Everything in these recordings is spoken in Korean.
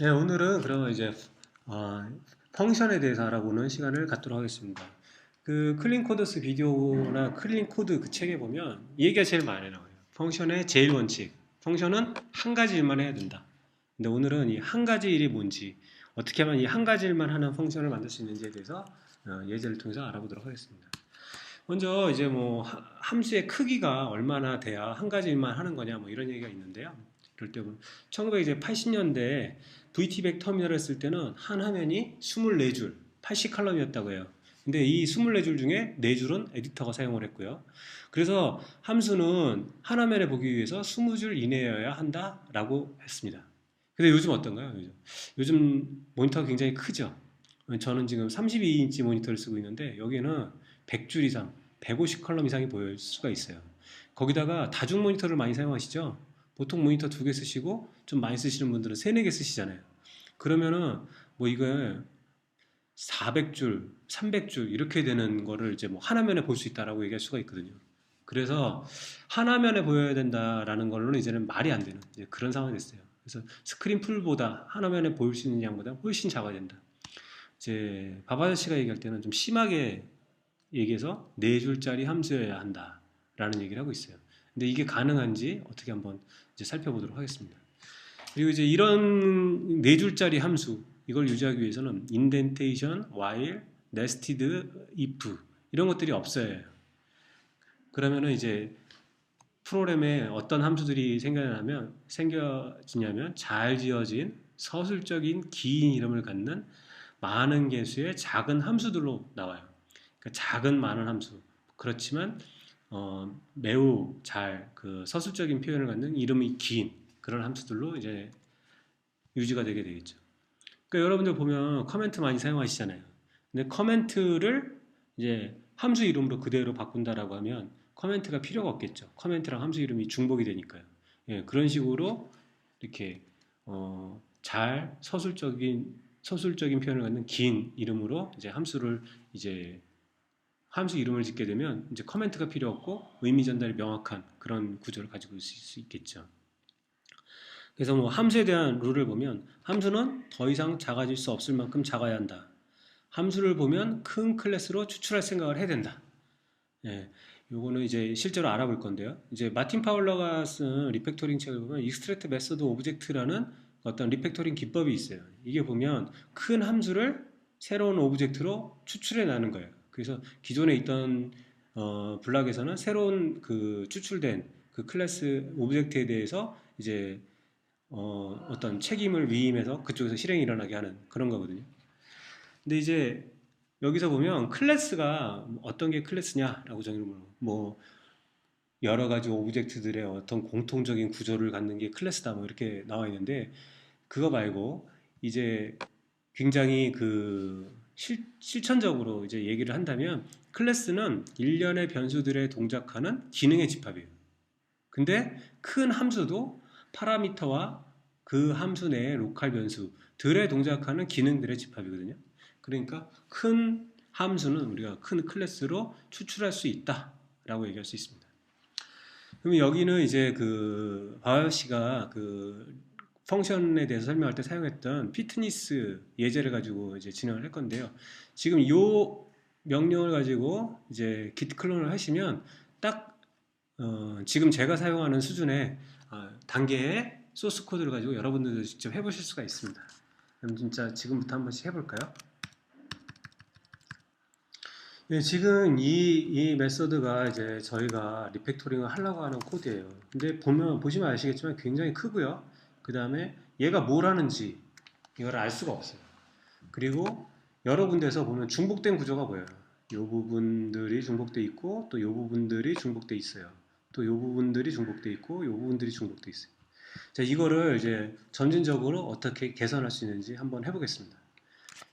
네, 오늘은 그러면 이제 어, 펑션에 대해서 알아보는 시간을 갖도록 하겠습니다. 그 클린 코더스 비디오나 클린 코드 그 책에 보면 이 얘기가 제일 많이 나와요. 펑션의 제일 원칙. 펑션은 한 가지 일만 해야 된다. 근데 오늘은 이 한 가지 일이 뭔지, 어떻게 하면 이 한 가지 일만 하는 펑션을 만들 수 있는지에 대해서 어, 예제를 통해서 알아보도록 하겠습니다. 먼저 이제 뭐 하- 함수의 크기가 얼마나 돼야 한 가지 일만 하는 거냐 뭐 이런 얘기가 있는데요. 그럴 때 보면 1980년대 VT백 터미널을 쓸 때는 한 화면이 24줄, 80칼럼이었다고 해요. 근데 이 24줄 중에 4줄은 에디터가 사용을 했고요. 그래서 함수는 한 화면에 보기 위해서 20줄 이내여야 한다 라고 했습니다. 근데 요즘 어떤가요? 요즘, 요즘 모니터가 굉장히 크죠. 저는 지금 32인치 모니터를 쓰고 있는데 여기는 100줄 이상, 150 컬럼 이상이 보일 수가 있어요. 거기다가 다중 모니터를 많이 사용하시죠? 보통 모니터 두 개 쓰시고 좀 많이 쓰시는 분들은 세네 개 쓰시잖아요. 그러면은 뭐 이걸 400줄, 300줄 이렇게 되는 거를 이제 뭐 하나면에 볼 수 있다라고 얘기할 수가 있거든요. 그래서 하나면에 보여야 된다라는 걸로는 이제는 말이 안 되는 그런 상황이 됐어요. 그래서 스크린 풀보다 하나면에 보일 수 있는 양보다 훨씬 작아야 된다. 이제 바바자 씨가 얘기할 때는 좀 심하게 얘기해서 네 줄짜리 함수여야 한다라는 얘기를 하고 있어요. 근데 이게 가능한지 어떻게 한번 이제 살펴보도록 하겠습니다. 그리고 이제 이런 네 줄짜리 함수 이걸 유지하기 위해서는 indentation, while, nested if 이런 것들이 없어야 해요. 그러면은 이제 프로그램에 어떤 함수들이 생겨나면 생겨지냐면 잘 지어진 서술적인 긴 이름을 갖는 많은 개수의 작은 함수들로 나와요. 그러니까 작은 많은 함수. 그렇지만 어, 매우 잘 그 서술적인 표현을 갖는 이름이 긴 그런 함수들로 이제 유지가 되게 되겠죠. 그러니까 여러분들 보면 커멘트 많이 사용하시잖아요. 근데 커멘트를 이제 함수 이름으로 그대로 바꾼다라고 하면 커멘트가 필요가 없겠죠. 커멘트랑 함수 이름이 중복이 되니까요. 예, 그런 식으로 이렇게 어, 잘 서술적인 서술적인 표현을 갖는 긴 이름으로 이제 함수를 이제 함수 이름을 짓게 되면 이제 커멘트가 필요 없고 의미 전달이 명확한 그런 구조를 가지고 있을 수 있겠죠. 그래서 뭐 함수에 대한 룰을 보면 함수는 더 이상 작아질 수 없을 만큼 작아야 한다. 함수를 보면 큰 클래스로 추출할 생각을 해야 된다. 예, 요거는 이제 실제로 알아볼 건데요. 이제 마틴 파울러가 쓴 리팩토링 책을 보면 익스트랙트 메서드 오브젝트라는 어떤 리팩토링 기법이 있어요. 이게 보면 큰 함수를 새로운 오브젝트로 추출해 나는 거예요. 그래서 기존에 있던 어, 블락에서는 새로운 그 추출된 그 클래스 오브젝트에 대해서 이제 어, 어떤 책임을 위임해서 그쪽에서 실행이 일어나게 하는 그런 거거든요. 근데 이제 여기서 보면 클래스가 어떤 게 클래스냐라고 정의를 뭐 여러 가지 오브젝트들의 어떤 공통적인 구조를 갖는 게 클래스다 뭐 이렇게 나와 있는데 그거 말고 이제 굉장히 그 실, 실천적으로 이제 얘기를 한다면 클래스는 일련의 변수들에 동작하는 기능의 집합이에요. 근데 큰 함수도 파라미터와 그 함수 내의 로컬 변수들에 동작하는 기능들의 집합이거든요. 그러니까 큰 함수는 우리가 큰 클래스로 추출할 수 있다라고 얘기할 수 있습니다. 그러면 여기는 이제 그 바이오시가 그 펑션에 대해서 설명할 때 사용했던 피트니스 예제를 가지고 이제 진행을 할 건데요. 지금 이 명령을 가지고 이제 git 클론을 하시면 딱 어, 지금 제가 사용하는 수준의 어, 단계의 소스 코드를 가지고 여러분들도 직접 해보실 수가 있습니다. 그럼 진짜 지금부터 한 번씩 해볼까요? 네, 지금 이, 이 메서드가 이제 저희가 리팩토링을 하려고 하는 코드예요. 근데 보면, 보시면 아시겠지만 굉장히 크고요. 그 다음에 얘가 뭘 하는지 이걸 알 수가 없어요. 그리고 여러 군데서 보면 중복된 구조가 보여요. 이 부분들이 중복돼 있고 또이 부분들이 중복돼 있어요. 또이 부분들이 중복돼 있고 이 부분들이 중복돼 있어요. 자, 이거를 이제 점진적으로 어떻게 개선할 수 있는지 한번 해보겠습니다.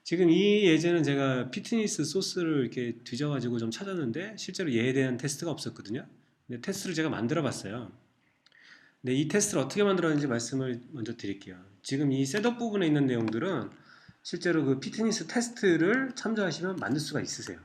지금 이 예제는 제가 피트니스 소스를 이렇게 뒤져가지고 좀 찾았는데 실제로 얘에 대한 테스트가 없었거든요. 근데 테스트를 제가 만들어 봤어요. 근데 이 테스트를 어떻게 만들었는지 말씀을 먼저 드릴게요. 지금 이 셋업 부분에 있는 내용들은 실제로 그 피트니스 테스트를 참조하시면 만들 수가 있으세요.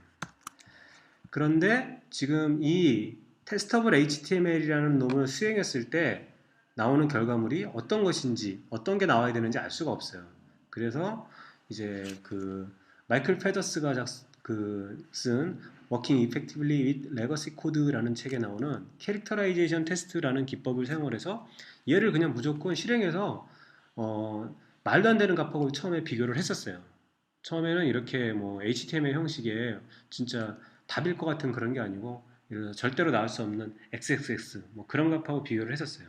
그런데 지금 이 테스터블 HTML이라는 놈을 수행했을 때 나오는 결과물이 어떤 것인지 어떤 게 나와야 되는지 알 수가 없어요. 그래서 이제 그 마이클 페더스가 그 쓴 Working Effectively with Legacy Code라는 책에 나오는 캐릭터라이제이션 테스트라는 기법을 사용해서 얘를 그냥 무조건 실행해서 어, 말도 안 되는 값하고 처음에 비교를 했었어요. 처음에는 이렇게 뭐 HTML 형식의 진짜 답일 것 같은 그런 게 아니고 절대로 나올 수 없는 XXX 뭐 그런 값하고 비교를 했었어요.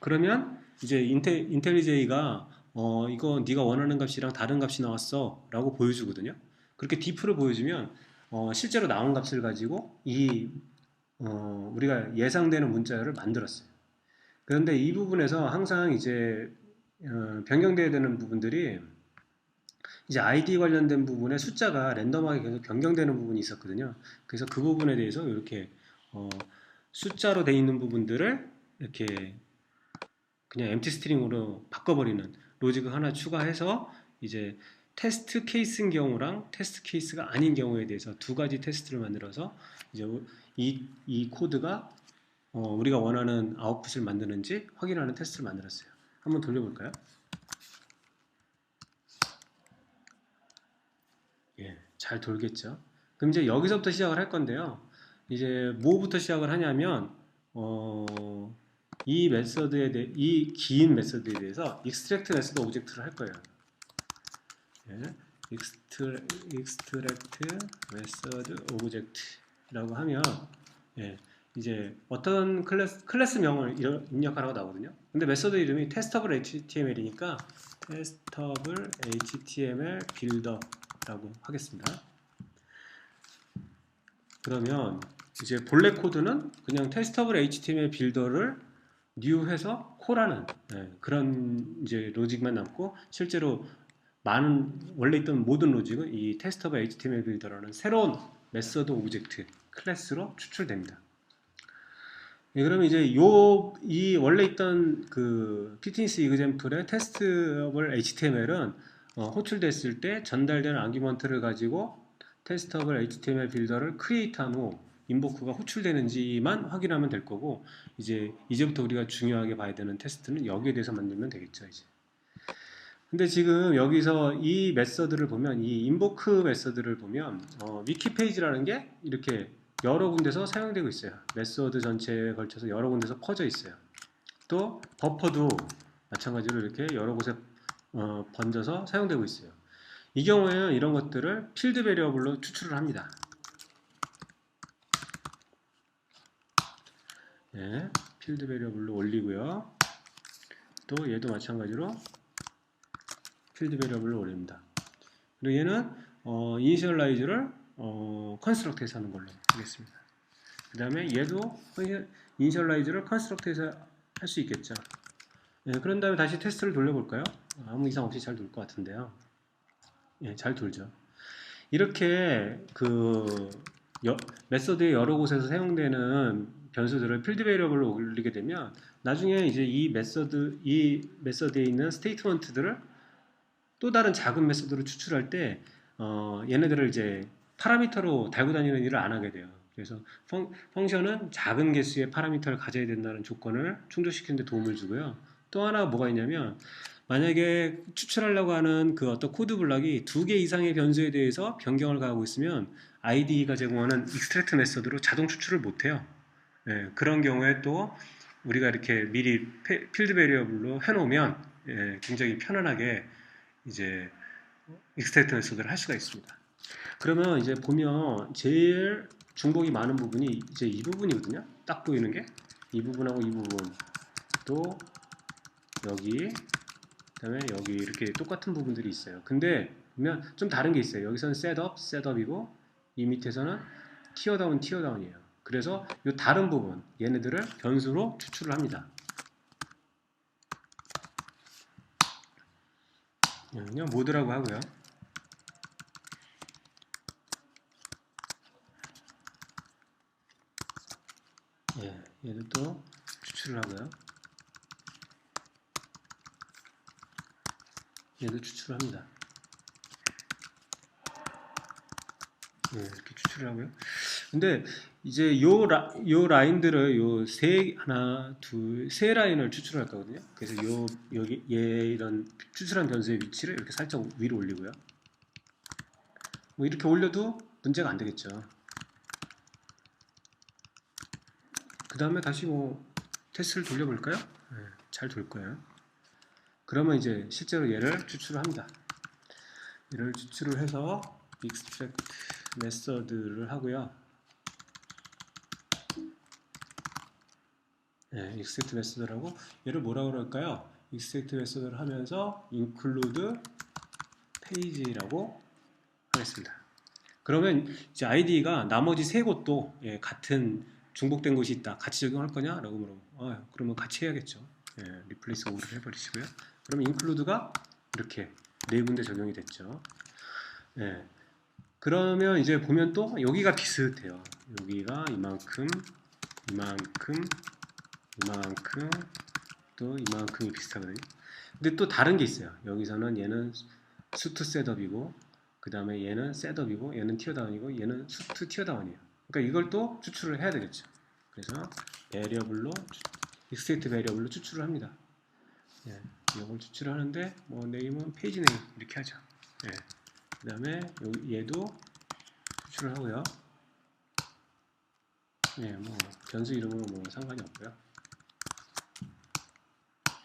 그러면 이제 인테, 인텔리제이가 어 이거 네가 원하는 값이랑 다른 값이 나왔어 라고 보여주거든요. 그렇게 디프를 보여주면 어, 실제로 나온 값을 가지고 이 어, 우리가 예상되는 문자를 만들었어요. 그런데 이 부분에서 항상 이제 어, 변경돼야 되는 부분들이 이제 아이디 관련된 부분에 숫자가 랜덤하게 계속 변경되는 부분이 있었거든요. 그래서 그 부분에 대해서 이렇게 어, 숫자로 돼 있는 부분들을 이렇게 그냥 엠티 스트링으로 바꿔버리는 로직을 하나 추가해서 이제 테스트 케이스인 경우랑 테스트 케이스가 아닌 경우에 대해서 두 가지 테스트를 만들어서 이제 이, 이 코드가 어, 우리가 원하는 아웃풋을 만드는지 확인하는 테스트를 만들었어요. 한번 돌려볼까요? 예, 잘 돌겠죠. 그럼 이제 여기서부터 시작을 할 건데요. 이제 뭐부터 시작을 하냐면 어, 이 메서드에 대해 이 긴 메서드에 대해서 extract 메서드 오브젝트를 할 거예요. 예, extract method object라고 하면 예, 이제 어떤 클래스, 클래스명을 입력하라고 나오거든요. 근데 메서드 이름이 testable html이니까 testable html builder라고 하겠습니다. 그러면 이제 본래 코드는 그냥 testable html builder를 뉴해서 코라는 예, 그런 이제 로직만 남고 실제로 많은 원래 있던 모든 로직은 이 오브 HTML 빌더라는 새로운 메서드 오브젝트 클래스로 추출됩니다. 예, 그러면 이제 요 이 원래 있던 그 피트니스 이그젠플의 테스트블 HTML은 어, 호출됐을 때 전달되는 아규먼트를 가지고 테스트블 HTML 빌더를 크리에이트한 후 인보크가 호출되는지만 확인하면 될 거고 이제 이제부터 우리가 중요하게 봐야 되는 테스트는 여기에 대해서 만들면 되겠죠 이제. 근데 지금 여기서 이 메서드를 보면 이 인보크 메서드를 보면 어, 위키 페이지라는 게 이렇게 여러 군데서 사용되고 있어요. 메서드 전체에 걸쳐서 여러 군데서 퍼져 있어요. 또 버퍼도 마찬가지로 이렇게 여러 곳에 어, 번져서 사용되고 있어요. 이 경우에는 이런 것들을 필드 베리어블로 추출을 합니다. 네, 필드 베리어블로 올리고요. 또 얘도 마찬가지로 필드 베리어블로 올립니다. 그리고 얘는 어, 이니셜라이즈를 어, 컨스트럭트에서 하는 걸로 하겠습니다. 그 다음에 얘도 이니셜라이즈를 컨스트럭트에서 할 수 있겠죠. 예, 그런 다음에 다시 테스트를 돌려볼까요? 아무 이상 없이 잘 돌 것 같은데요. 예, 잘 돌죠. 이렇게 그 여, 메서드의 여러 곳에서 사용되는 변수들을 필드 베리어블로 올리게 되면 나중에 이제 이 메서드 이 메서드에 있는 스테이트먼트들을 또 다른 작은 메소드로 추출할 때 어, 얘네들을 이제 파라미터로 달고 다니는 일을 안 하게 돼요. 그래서 펑, 펑션은 작은 개수의 파라미터를 가져야 된다는 조건을 충족시키는 데 도움을 주고요. 또 하나 뭐가 있냐면 만약에 추출하려고 하는 그 어떤 코드 블럭이 두 개 이상의 변수에 대해서 변경을 가하고 있으면 IDE가 제공하는 익스트랙트 메서드로 자동 추출을 못해요. 예, 그런 경우에 또 우리가 이렇게 미리 필드 베리어블로 해놓으면 예, 굉장히 편안하게 이제 익스트랙트 메소드를 할 수가 있습니다. 그러면 이제 보면 제일 중복이 많은 부분이 이제 이 부분이거든요. 딱 보이는 게 이 부분하고 이 부분 또 여기 그다음에 여기 이렇게 똑같은 부분들이 있어요. 근데 보면 좀 다른 게 있어요. 여기서는 셋업, 셋업이고 이 밑에서는 티어다운, 티어다운이에요. 그래서 이 다른 부분 얘네들을 변수로 추출을 합니다. 그냥 모드라고 하고요. 예, 얘도 또 추출을 하고요. 얘도 추출합니다. 예, 이렇게 추출을 하고요. 근데 이제 요, 라, 요 라인들을 요 세 하나 둘 세 라인을 추출할 거거든요. 그래서 요 여기 얘 이런 추출한 변수의 위치를 이렇게 살짝 위로 올리고요. 뭐 이렇게 올려도 문제가 안 되겠죠. 그 다음에 다시 뭐 테스트를 돌려볼까요? 네, 잘돌 거예요. 그러면 이제 실제로 얘를 추출을 합니다. 얘를 추출을 해서 method를 하고요. 네, extract method라고 얘를 뭐라 그럴까요? extract method를 하면서 include page라고 하겠습니다. 그러면 이제 ID가 나머지 세 곳도 예, 같은 중복된 곳이 있다. 같이 적용할 거냐 라고 물어보고 어, 그러면 같이 해야겠죠. 예, replace all을 해버리시고요. 그러면 include가 이렇게 네 군데 적용이 됐죠. 예. 그러면 이제 보면 또 여기가 비슷해요. 여기가 이만큼, 이만큼, 이만큼, 또 이만큼이 비슷하거든요. 근데 또 다른 게 있어요. 여기서는 얘는 수트 셋업이고, 그 다음에 얘는 셋업이고, 얘는 티어다운이고, 얘는 수트 티어다운이에요. 그러니까 이걸 또 추출을 해야 되겠죠. 그래서 베리어블로, 익스테이트 베리어블로 추출을 합니다. 예. 이걸 추출하는데 뭐 네임은 페이지 네임 이렇게 하죠. 예. 그 다음에 얘도 추출을 하고요. 예, 뭐 변수 이름은 뭐 상관이 없고요.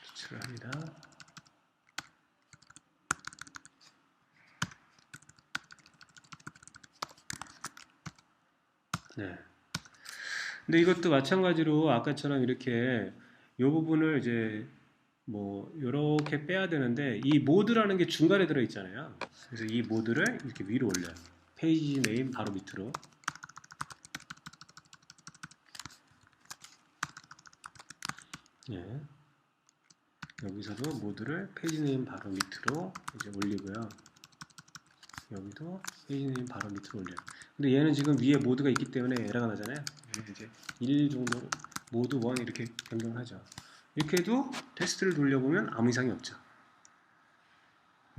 추출을 합니다. 네. 근데 이것도 마찬가지로 아까처럼 이렇게 이 부분을 이제 뭐 이렇게 빼야 되는데 이 모드라는 게 중간에 들어 있잖아요. 그래서 이 모드를 이렇게 위로 올려요. 페이지 네임 바로 밑으로. 예. 여기서도 모드를 페이지 네임 바로 밑으로 이제 올리고요. 여기도 페이지 네임 바로 밑으로 올려요. 근데 얘는 지금 위에 모드가 있기 때문에 에러가 나잖아요. 이제 1 정도 모드 1 이렇게 변경하죠. 이렇게 해도 테스트를 돌려보면 아무 이상이 없죠.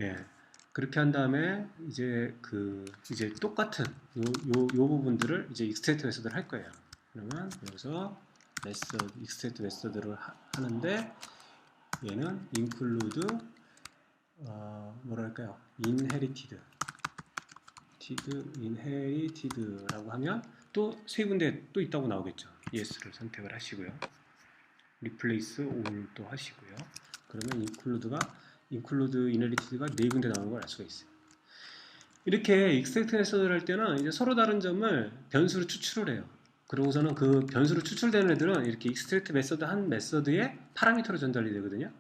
예. 그렇게 한 다음에 이제 그 이제 똑같은 요, 요, 요 부분들을 이제 익스트랙트 메서드를 할 거예요. 그러면 여기서 메서드 익스트랙트 메서드를 하, 는데 얘는 include 어, 뭐랄까요? inherited inherited라고 하면 또 세 군데 또 있다고 나오겠죠. yes를 선택을 하시고요. replace all도 하시고요. 그러면 include가 include inherited가 네 군데 나오는 걸 알 수가 있어요. 이렇게 extract 메서드를 할 때는 이제 서로 다른 점을 변수로 추출을 해요. 그러고서는 그 변수로 추출되는 애들은 이렇게 extract 메서드 한 메서드의 파라미터로 전달이 되거든요.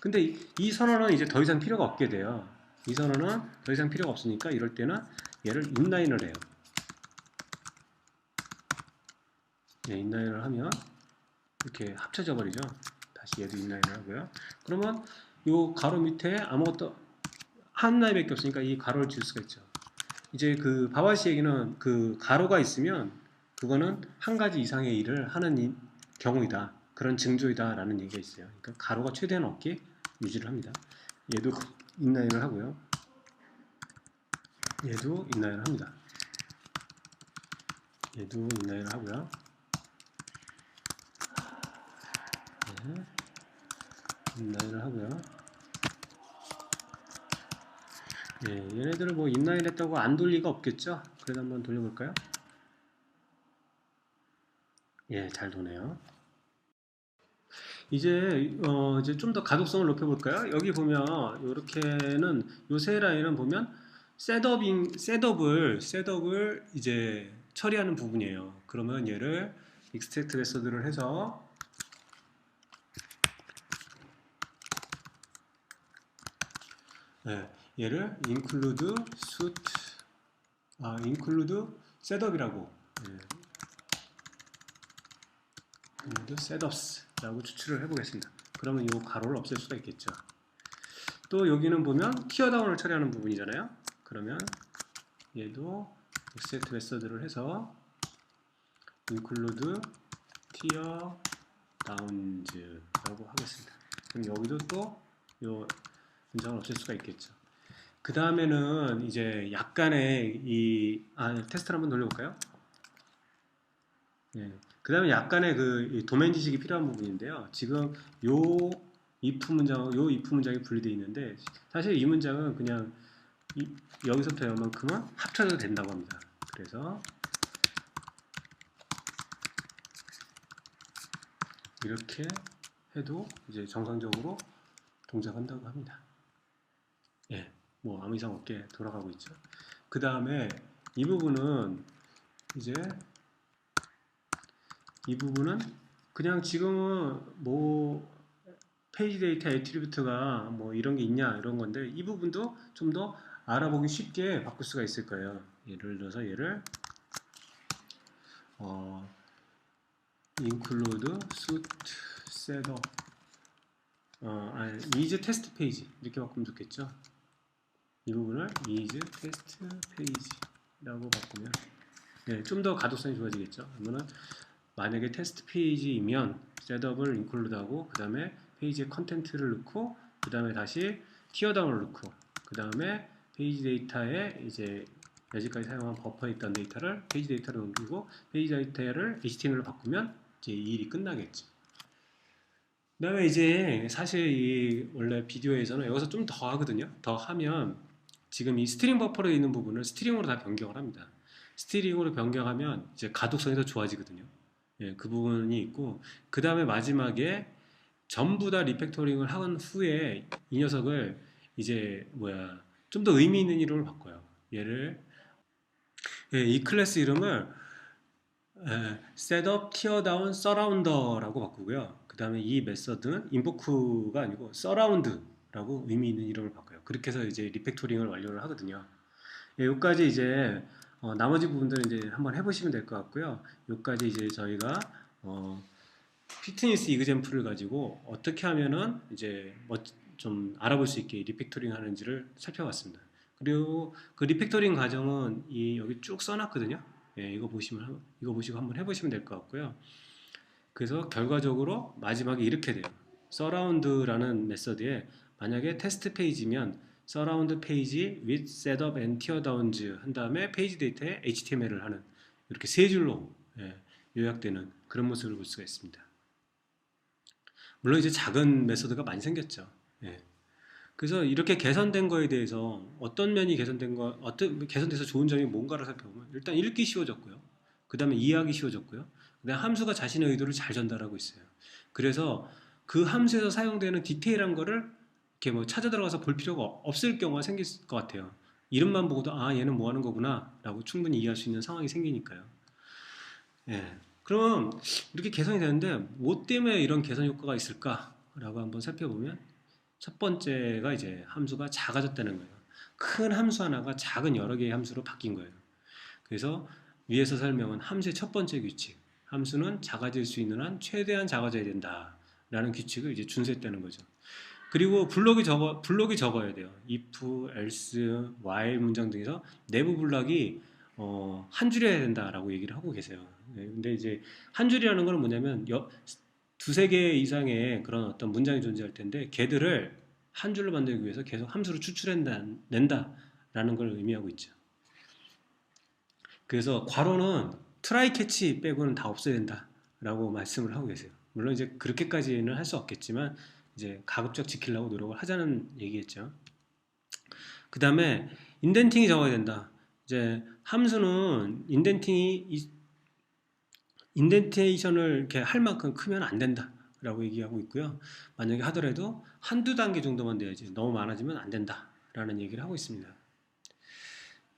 근데 이, 이 선언은 이제 더 이상 필요가 없게 돼요. 이 선언은 더 이상 필요가 없으니까 이럴 때는 얘를 inline을 해요. 네, inline을 하면 이렇게 합쳐져 버리죠. 다시 얘도 인라인을 하고요. 그러면 이 가로 밑에 아무것도 한 라인밖에 없으니까 이 가로를 지울 수가 있죠. 이제 그 바바시 얘기는 그 가로가 있으면 그거는 한 가지 이상의 일을 하는 경우이다. 그런 징조이다 라는 얘기가 있어요. 그러니까 가로가 최대한 없게 유지를 합니다. 얘도 인라인을 하고요. 얘도 인라인을 합니다. 얘도 인라인을 하고요. 인라인을 하고요. 예, 얘네들을 뭐 인라인 했다고 안 돌 리가 없겠죠? 그래도 한번 돌려볼까요? 예, 잘 도네요. 이제 어, 이제 좀 더 가독성을 높여볼까요? 여기 보면 이렇게는 요세 라인은 보면 셋업인 셋업을 셋업을 이제 처리하는 부분이에요. 그러면 얘를 익스트랙트 메서드를 해서 네, 얘를 include suit 아 include setup이라고 네. include setups라고 추출을 해보겠습니다. 그러면 이 가로를 없앨 수가 있겠죠. 또 여기는 보면 티어다운을 처리하는 부분이잖아요. 그러면 얘도 extract 메서드를 해서 include tier downs라고 하겠습니다. 그럼 여기도 또요 문장을 없앨 수가 있겠죠. 그 다음에는 이제 약간의 이 아, 테스트를 한번 돌려볼까요? 예. 그 다음에 약간의 그이 도메인 지식이 필요한 부분인데요. 지금 요 if 문장, 요 if 문장이 분리되어 있는데 사실 이 문장은 그냥 이- 여기서부터 여기만큼은 합쳐도 된다고 합니다. 그래서 이렇게 해도 이제 정상적으로 동작한다고 합니다. 예, 뭐 아무 이상 없게 돌아가고 있죠. 그 다음에 이 부분은 이제 이 부분은 그냥 지금은 뭐 페이지 데이터 애트리뷰트가 뭐 이런 게 있냐 이런 건데 이 부분도 좀 더 알아보기 쉽게 바꿀 수가 있을 거예요. 예를 들어서 얘를 어, include suit setup 어, 아니, is test page 이렇게 바꾸면 좋겠죠. 이 부분을 is test page라고 바꾸면 네, 좀 더 가독성이 좋아지겠죠. 그러면은 만약에 테스트 페이지이면 셋업을 인클루드하고 그 다음에 페이지에 컨텐트를 넣고 그 다음에 다시 티어다운을 넣고 그 다음에 페이지 데이터에 이제 여지까지 사용한 버퍼에 있던 데이터를 페이지 데이터로 옮기고 페이지 데이터를 HTML로 바꾸면 이제 이 일이 끝나겠죠. 그 다음에 이제 사실 이 원래 비디오에서는 여기서 좀 더 하거든요. 더 하면 지금 이 스트링 버퍼로 있는 부분을 스트링으로 다 변경을 합니다. 스트링으로 변경하면 이제 가독성이 더 좋아지거든요. 예, 그 부분이 있고 그 다음에 마지막에 전부 다 리팩토링을 한 후에 이 녀석을 이제 뭐야 좀 더 의미 있는 이름을 바꿔요. 얘를 예, 이 클래스 이름을 에, setup teardown surrounder라고 바꾸고요. 그 다음에 이 메서드는 invoke가 아니고 surround라고 의미 있는 이름을 바꿔요. 그렇게 해서 이제 리팩토링을 완료를 하거든요. 예, 여기까지 이제 어, 나머지 부분들은 이제 한번 해보시면 될 것 같고요. 여기까지 이제 저희가 어, 피트니스 이그젠플을 가지고 어떻게 하면은 이제 뭐 좀 알아볼 수 있게 리팩토링 하는지를 살펴봤습니다. 그리고 그 리팩토링 과정은 이 여기 쭉 써놨거든요. 예, 이거 보시면 한- 이거 보시고 한번 해보시면 될 것 같고요. 그래서 결과적으로 마지막에 이렇게 돼요. surround라는 메서드에 만약에 테스트 페이지면 surround 페이지 with setup and teardowns 한 다음에 페이지 데이터에 HTML을 하는 이렇게 세 줄로 예, 요약되는 그런 모습을 볼 수가 있습니다. 물론 이제 작은 메소드가 많이 생겼죠. 예. 그래서 이렇게 개선된 거에 대해서 어떤 면이 개선된 거, 어떤 개선돼서 좋은 점이 뭔가를 살펴보면 일단 읽기 쉬워졌고요. 그 다음에 이해하기 쉬워졌고요. 그다음 함수가 자신의 의도를 잘 전달하고 있어요. 그래서 그 함수에서 사용되는 디테일한 거를 이렇게 뭐 찾아 들어가서 볼 필요가 없을 경우가 생길 것 같아요. 이름만 보고도 아 얘는 뭐 하는 거구나라고 충분히 이해할 수 있는 상황이 생기니까요. 예. 그럼 이렇게 개선이 되는데 뭐 때문에 이런 개선 효과가 있을까라고 한번 살펴보면 첫 번째가 이제 함수가 작아졌다는 거예요. 큰 함수 하나가 작은 여러 개의 함수로 바뀐 거예요. 그래서 위에서 설명한 함수의 첫 번째 규칙. 함수는 작아질 수 있는 한 최대한 작아져야 된다라는 규칙을 이제 준수했다는 거죠. 그리고 블록이 적어 블록이 적어야 돼요. if, else, while 문장 등에서 내부 블록이 어, 한 줄이어야 된다라고 얘기를 하고 계세요. 네, 근데 이제 한 줄이라는 건 뭐냐면 여, 두세 개 이상의 그런 어떤 문장이 존재할 텐데 걔들을 한 줄로 만들기 위해서 계속 함수로 추출한다 낸다라는 걸 의미하고 있죠. 그래서 괄호는 트라이 캐치 빼고는 다 없어야 된다라고 말씀을 하고 계세요. 물론 이제 그렇게까지는 할 수 없겠지만 이제 가급적 지키려고 노력을 하자는 얘기겠죠. 그 다음에 인덴팅이 적어야 된다. 이제 함수는 인덴팅이 이- 인덴테이션을 이렇게 할 만큼 크면 안 된다 라고 얘기하고 있고요. 만약에 하더라도 한두 단계 정도만 돼야지 너무 많아지면 안 된다 라는 얘기를 하고 있습니다.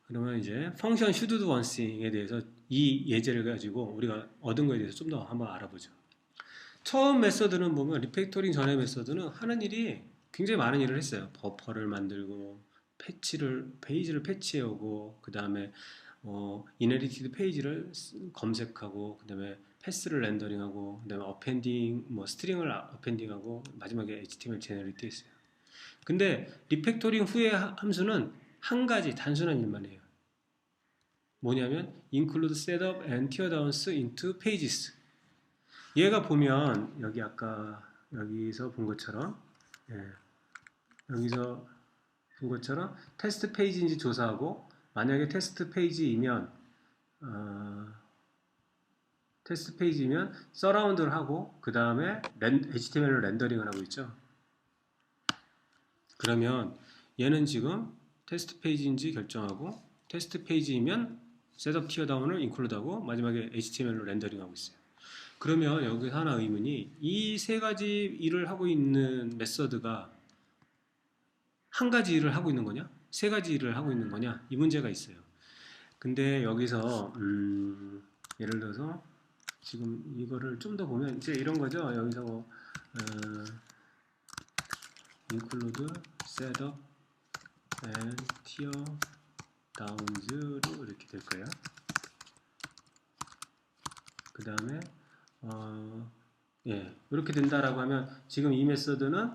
그러면 이제 펑션 one thing에 대해서 이 예제를 가지고 우리가 얻은 거에 대해서 좀 더 한번 알아보죠. 처음 메서드는 보면 리팩토링 전의 메서드는 하는 일이 굉장히 많은 일을 했어요. 버퍼를 만들고 패치를 페이지를 패치해오고 그 다음에 어, 이네리티드 페이지를 쓰- 검색하고 그 다음에 패스를 렌더링하고 그 다음에 어펜딩 뭐 스트링을 아- 어펜딩하고 마지막에 HTML 제너레이트 했어요. 근데 리팩토링 후의 하- 함수는 한 가지 단순한 일만 해요. 뭐냐면 include setup and teardowns into pages. 얘가 보면 여기 아까 여기서 본 것처럼 예, 여기서 본 것처럼 테스트 페이지인지 조사하고 만약에 테스트 페이지이면 어, 테스트 페이지면 서라운드를 하고 그 다음에 HTML로 렌더링을 하고 있죠. 그러면 얘는 지금 테스트 페이지인지 결정하고 테스트 페이지이면 셋업 티어 다운을 인클루드하고 마지막에 HTML로 렌더링하고 있어요. 그러면 여기서 하나 의문이 이 세 가지 일을 하고 있는 메서드가 한 가지 일을 하고 있는 거냐? 세 가지 일을 하고 있는 거냐? 이 문제가 있어요. 근데 여기서 음, 예를 들어서 지금 이거를 좀 더 보면 이제 이런 거죠. 여기서 뭐, 어, include setup and tier downs로 이렇게 될 거예요. 그 다음에 어, 예 이렇게 된다라고 하면 지금 이 메서드는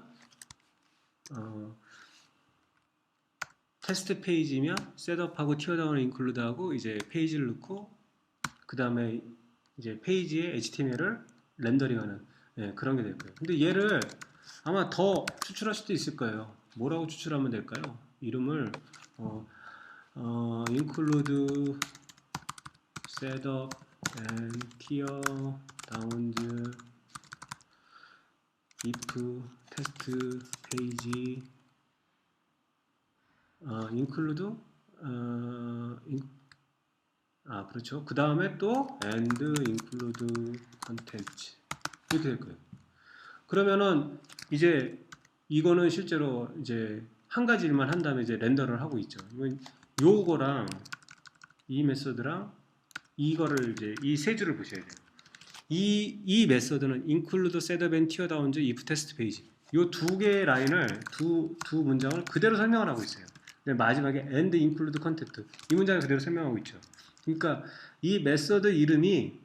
어, 테스트 페이지면 셋업하고 티어다운을 인클루드하고 이제 페이지를 넣고 그 다음에 이제 페이지에 HTML을 렌더링하는 예, 그런 게 될 거예요. 근데 얘를 아마 더 추출할 수도 있을 거예요. 뭐라고 추출하면 될까요? 이름을 어, 어, include setup and tier downs if test page 어, include 어, in- 아 그렇죠. 그 다음에 또 and include content 이렇게 될 거예요. 그러면은 이제 이거는 실제로 이제 한 가지 일만 한 다음에 이제 렌더를 하고 있죠. 이건 요거랑 이 메서드랑 이거를 이제 이 세 줄을 보셔야 돼요. 이, 이 메서드는 include setup and tear down if test page 요두 개의 라인을 두, 두 문장을 그대로 설명을 하고 있어요. 마지막에 and include content 이 문장을 그대로 설명하고 있죠. 그러니까 이 메서드 이름이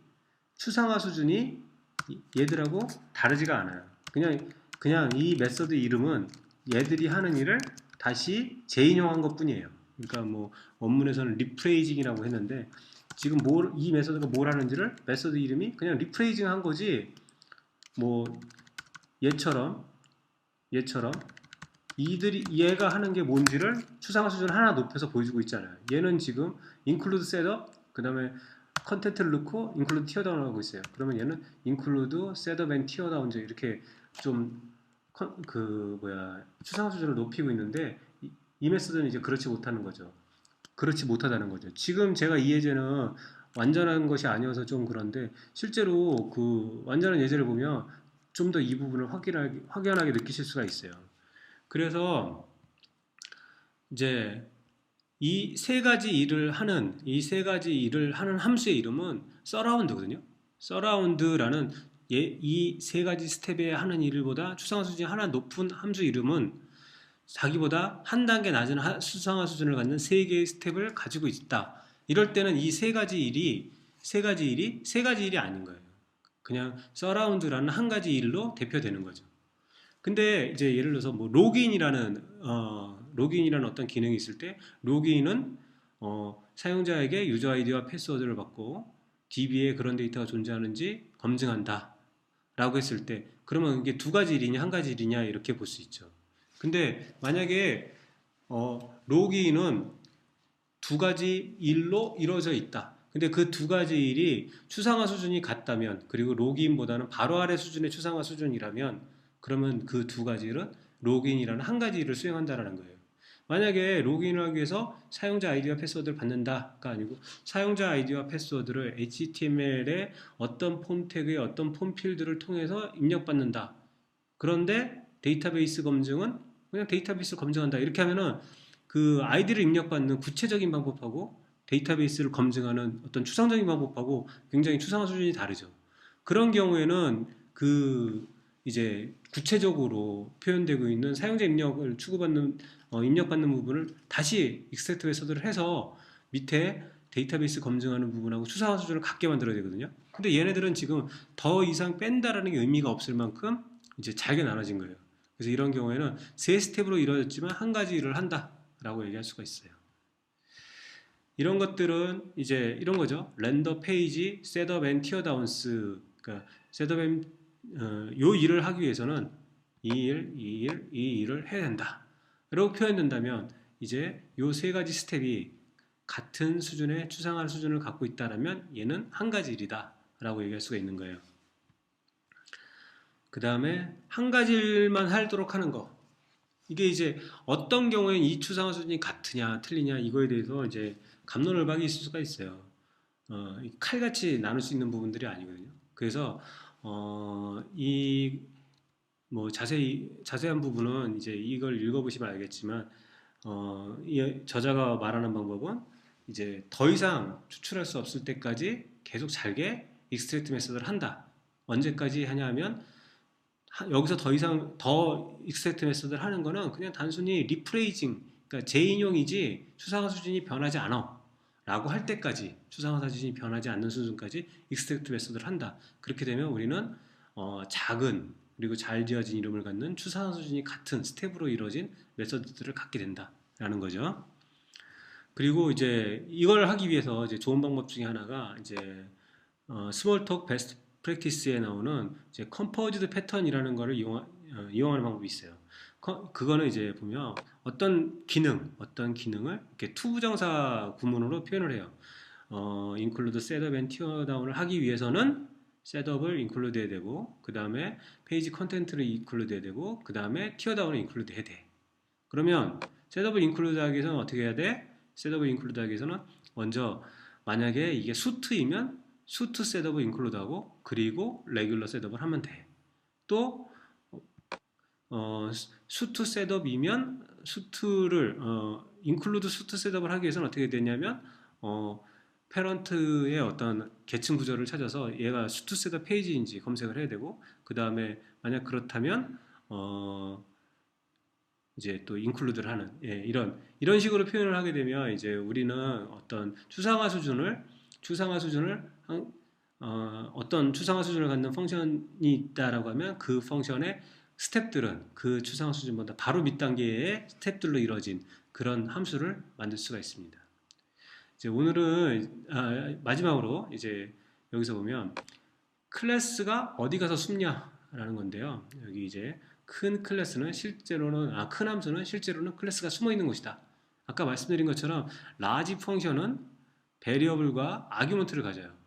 추상화 수준이 이- 얘들하고 다르지가 않아요. 그냥 그냥 이 메서드 이름은 얘들이 하는 일을 다시 재인용한 것 뿐이에요. 그러니까 뭐 원문에서는 리프레이징이라고 했는데 지금 뭘, 이 메서드가 뭘 하는지를 메서드 이름이 그냥 리프레이징 한 거지 뭐 얘처럼 얘처럼 이들이 얘가 하는 게 뭔지를 추상화 수준 하나 높여서 보여주고 있잖아요. 얘는 지금 include setup 그 다음에 컨텐트를 넣고 include tear down 하고 있어요. 그러면 얘는 include setup and tear down 이제 이렇게 좀 그 뭐야 추상화 수준을 높이고 있는데 이, 이 메서드는 이제 그렇지 못하는 거죠. 그렇지 못하다는 거죠. 지금 제가 이 예제는 완전한 것이 아니어서 좀 그런데 실제로 그 완전한 예제를 보면 좀 더 이 부분을 확인하게, 확연하게 느끼실 수가 있어요. 그래서 이제 이 세 가지 일을 하는 이 세 가지 일을 하는 함수의 이름은 서라운드거든요. 서라운드라는 이 세 가지 스텝에 하는 일보다 추상화 수준이 하나 높은 함수 이름은 자기보다 한 단계 낮은 하- 수상화 수준을 갖는 세 개의 스텝을 가지고 있다. 이럴 때는 이 세 가지 일이 세 가지 일이 세 가지 일이 아닌 거예요. 그냥 서라운드라는 한 가지 일로 대표되는 거죠. 근데 이제 예를 들어서 뭐 로그인이라는 어, 로그인이라는 어떤 기능이 있을 때 로그인은 어, 사용자에게 유저 아이디와 패스워드를 받고 DB에 그런 데이터가 존재하는지 검증한다. 라고 했을 때 그러면 이게 두 가지 일이냐 한 가지 일이냐 이렇게 볼 수 있죠. 근데 만약에 어, 로그인은 두 가지 일로 이루어져 있다. 근데 그 두 가지 일이 추상화 수준이 같다면 그리고 로그인보다는 바로 아래 수준의 추상화 수준이라면 그러면 그 두 가지를 로그인이라는 한 가지 일을 수행한다라는 거예요. 만약에 로그인을 하기 위해서 사용자 아이디와 패스워드를 받는다가 아니고 사용자 아이디와 패스워드를 HTML의 어떤 폼 태그의 어떤 폼 필드를 통해서 입력받는다. 그런데 데이터베이스 검증은 그냥 데이터베이스를 검증한다. 이렇게 하면은 그 아이디를 입력받는 구체적인 방법하고 데이터베이스를 검증하는 어떤 추상적인 방법하고 굉장히 추상화 수준이 다르죠. 그런 경우에는 그 이제 구체적으로 표현되고 있는 사용자 입력을 추구받는 어, 입력받는 부분을 다시 익스트랙트 메서드를 해서 밑에 데이터베이스 검증하는 부분하고 추상화 수준을 같게 만들어야 되거든요. 근데 얘네들은 지금 더 이상 뺀다라는 게 의미가 없을 만큼 이제 잘게 나눠진 거예요. 그래서 이런 경우에는 세 스텝으로 이루어졌지만 한 가지 일을 한다라고 얘기할 수가 있어요. 이런 것들은 이제 이런 거죠. 렌더 페이지, 셋업 앤 티어 다운스. 그러니까 셋업 앤 어, 요 일을 하기 위해서는 이 일, 이 일, 이 일을 해야 된다. 라고 표현된다면 이제 요 세 가지 스텝이 같은 수준의 추상화 수준을 갖고 있다라면 얘는 한 가지 일이다. 라고 얘기할 수가 있는 거예요. 그 다음에 한 가지만 하도록 하는 거. 이게 이제 어떤 경우엔 이 추상화 수준이 같으냐 틀리냐 이거에 대해서 이제 감론을 박이 있을 수가 있어요. 어, 이 칼같이 나눌 수 있는 부분들이 아니거든요. 그래서 어, 이 뭐 자세히 자세한 부분은 이제 이걸 읽어보시면 알겠지만 어, 이 저자가 말하는 방법은 이제 더 이상 추출할 수 없을 때까지 계속 잘게 익스트랙트 메소드를 한다. 언제까지 하냐면 하- 여기서 더 이상 더 익스트랙트 메소드를 하는 거는 그냥 단순히 리프레이징 그러니까 재인용이지 추상화 수준이 변하지 않아 라고 할 때까지 추상화 수준이 변하지 않는 수준까지 익스트랙트 메소드를 한다. 그렇게 되면 우리는 어, 작은 그리고 잘 지어진 이름을 갖는 추상화 수준이 같은 스텝으로 이루어진 메소드들을 갖게 된다라는 거죠. 그리고 이제 이걸 하기 위해서 이제 좋은 방법 중에 하나가 이제 어, 스몰톡 베스트 프랙티스에 나오는 이제 컴포즈드 패턴이라는 거를 이용, 어, 이용하는 방법이 있어요. 커- 그거는 이제 보면 어떤 기능, 어떤 기능을 이렇게 투부정사 구문으로 표현을 해요. 어, include, setup, and tear down을 하기 위해서는 셋업을 include 해야 되고 그 다음에 페이지 컨텐트를 include 해야 되고 그 다음에 down을 include 해야 돼. 그러면 셋업을 include 하기 위해서는 어떻게 해야 돼? 셋업을 include 하기 위해서는 먼저 만약에 이게 수트이면 수트 셋업을 인클루드하고 그리고 레귤러 셋업을 하면 돼. 또 어, 수트 셋업이면 수트를 어, 인클루드 수트 셋업을 하기 위해서는 어떻게 되냐면 어, 페런트의 어떤 계층 구조를 찾아서 얘가 수트 셋업 페이지인지 검색을 해야 되고 그 다음에 만약 그렇다면 어, 이제 또 인클루드를 하는 예, 이런 이런 식으로 표현을 하게 되면 이제 우리는 어떤 추상화 수준을 추상화 수준을 한- 어, 어떤 추상화 수준을 갖는 펑션이 있다라고 하면 그 펑션의 스텝들은 그 추상화 수준보다 바로 밑 단계의 스텝들로 이루어진 그런 함수를 만들 수가 있습니다. 이제 오늘은 아, 마지막으로 이제 여기서 보면 클래스가 어디 가서 숨냐라는 건데요. 여기 이제 큰 클래스는 실제로는 아, 큰 함수는 실제로는 클래스가 숨어 있는 곳이다. 아까 말씀드린 것처럼 라지 펑션은 베리어블과 아규먼트를 가져요.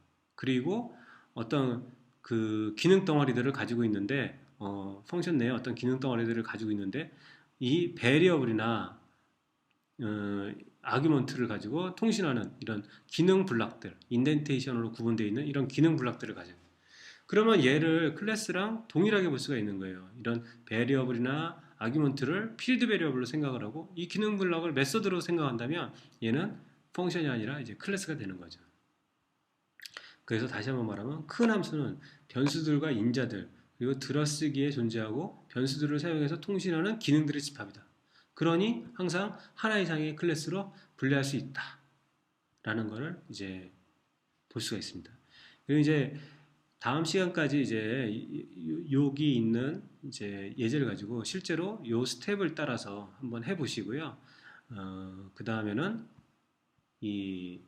그리고 어떤 그 기능 덩어리들을 가지고 있는데 어, 펑션 내에 어떤 기능 덩어리들을 가지고 있는데 이 베리어블이나 어, 아규먼트를 가지고 통신하는 이런 기능 블락들, 인덴테이션으로 구분되어 있는 이런 기능 블락들을 가져요. 그러면 얘를 클래스랑 동일하게 볼 수가 있는 거예요. 이런 베리어블이나 아규먼트를 필드 베리어블로 생각을 하고 이 기능 블락을 메서드로 생각한다면 얘는 펑션이 아니라 이제 클래스가 되는 거죠. 그래서 다시 한번 말하면 큰 함수는 변수들과 인자들 그리고 들어쓰기에 존재하고 변수들을 사용해서 통신하는 기능들의 집합이다. 그러니 항상 하나 이상의 클래스로 분리할 수 있다. 라는 것을 이제 볼 수가 있습니다. 그리고 이제 다음 시간까지 이제 여기 있는 이제 예제를 가지고 실제로 요 스텝을 따라서 한번 해보시고요. 어, 그 다음에는 이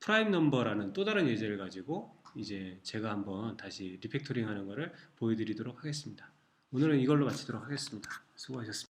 프라임 넘버라는 또 다른 예제를 가지고 이제 제가 한번 다시 리팩토링 하는 거를 보여드리도록 하겠습니다. 오늘은 이걸로 마치도록 하겠습니다. 수고하셨습니다.